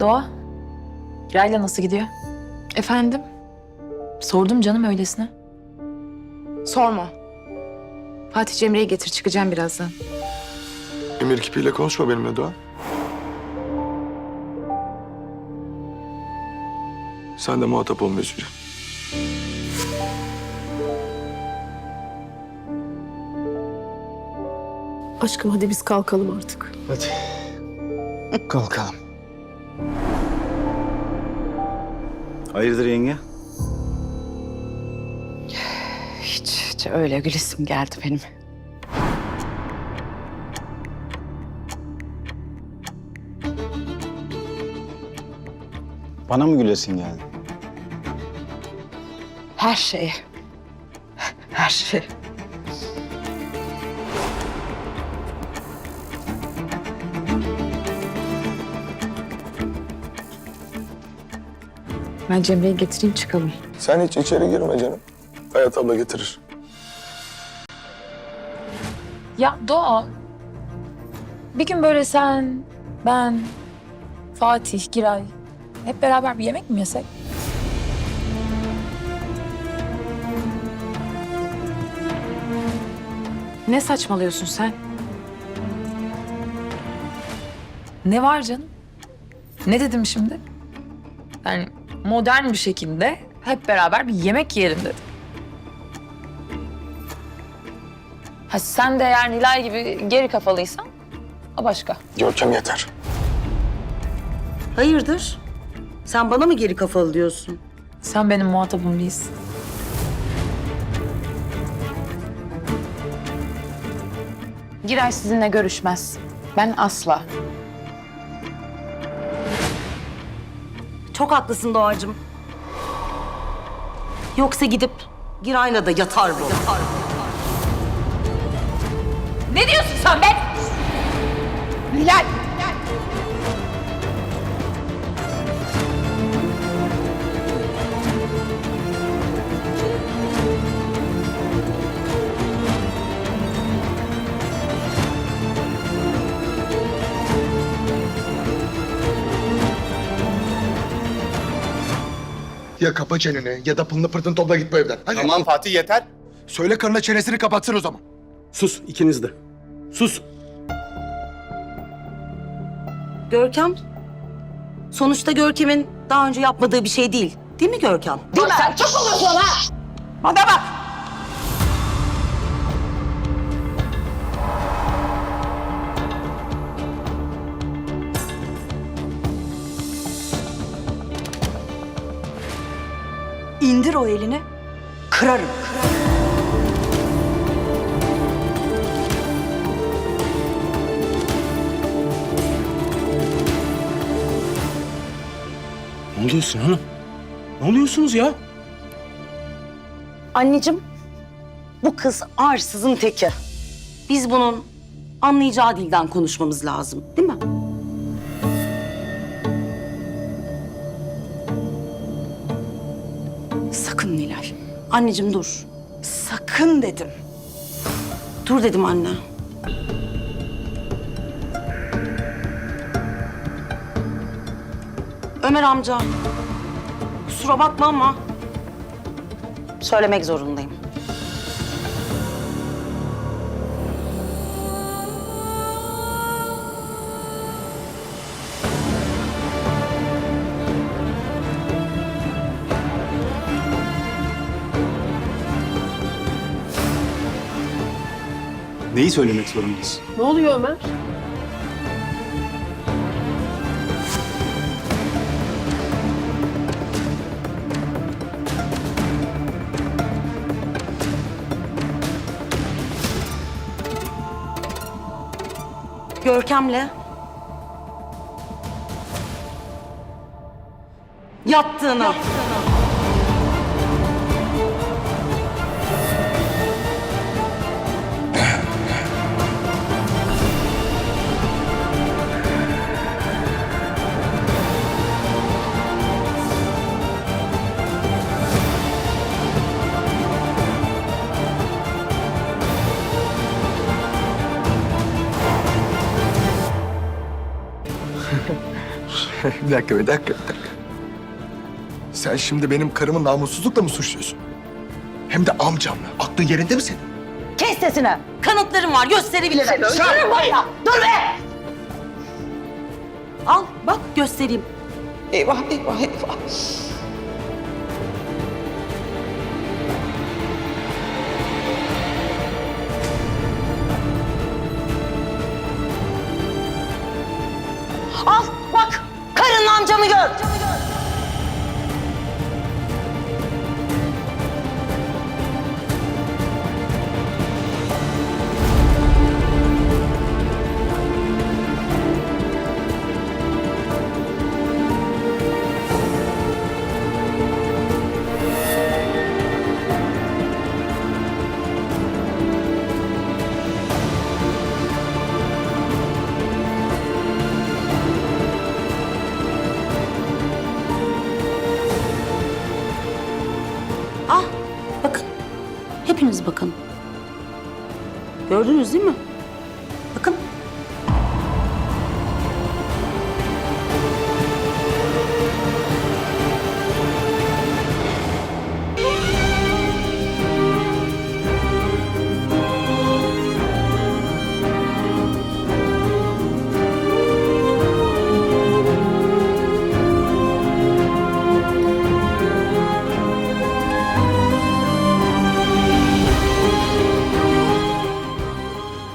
Doğa, Giray'la nasıl gidiyor? Efendim? Sordum canım öylesine. Sorma. Fatih Cemre'yi getir çıkacağım birazdan. Emir kipiyle konuşma benimle Doğan. Sen de muhatap olma Üzücü. Aşkım hadi biz kalkalım artık. Hadi. Kalkalım. Hayırdır yenge? Hiç, hiç öyle gülesim geldi benim. Bana mı gülesin geldi? Her şeye. Her şey. Ben Cemre'yi getireyim çıkalım. Sen hiç içeri girme canım. Hayat abla getirir. Ya Doğa, bir gün böyle sen, ben, Fatih, Giray hep beraber bir yemek mi yesek? Ne saçmalıyorsun sen? Ne var canım? Ne dedim şimdi? Yani modern bir şekilde hep beraber bir yemek yiyelim dedim. Ha sen de eğer Nilay gibi geri kafalıysan o başka. Görkem yeter. Hayırdır? Sen bana mı geri kafalı diyorsun? Sen benim muhatabım değilsin. Giray sizinle görüşmez. Ben asla. Çok haklısın Doğacığım. Yoksa gidip Giray'la da yatar bu. Ne diyorsun sen be? Nilay! Ya kapa çeneni ya da pılını pırtını topla git bu evden. Hadi. Tamam Fatih yeter. Söyle karına çenesini kapatsın o zaman. Sus ikiniz de. Sus. Görkem? Sonuçta Görkem'in daha önce yapmadığı bir şey değil. Değil mi Görkem? Sen çok olursun ha! Bana bak! İndir o elini. Kırarım. Ne oluyorsun hanım? Ne oluyorsunuz ya? Anneciğim, bu kız arsızın teki. Biz bunun anlayacağı dilden konuşmamız lazım, değil mi? Sakın Nilay. Anneciğim dur. Sakın dedim. Dur dedim anne. Ömer amca. Kusura bakma ama söylemek zorundayım. Neyi söylemek zorundasın? Ne oluyor Ömer? Görkem'le yattığını. bir dakika, bir dakika, bir dakika. Sen şimdi benim karımı namussuzlukla mı suçluyorsun? Hem de amcamla. Aklın yerinde mi senin? Kes sesini. Kanıtlarım var gösterebilirim. Öldürürüm var ya. Dur be. Al bak göstereyim. Eyvah eyvah eyvah. Al জমিগত Ah bakın. Hepiniz bakın. Gördünüz değil mi?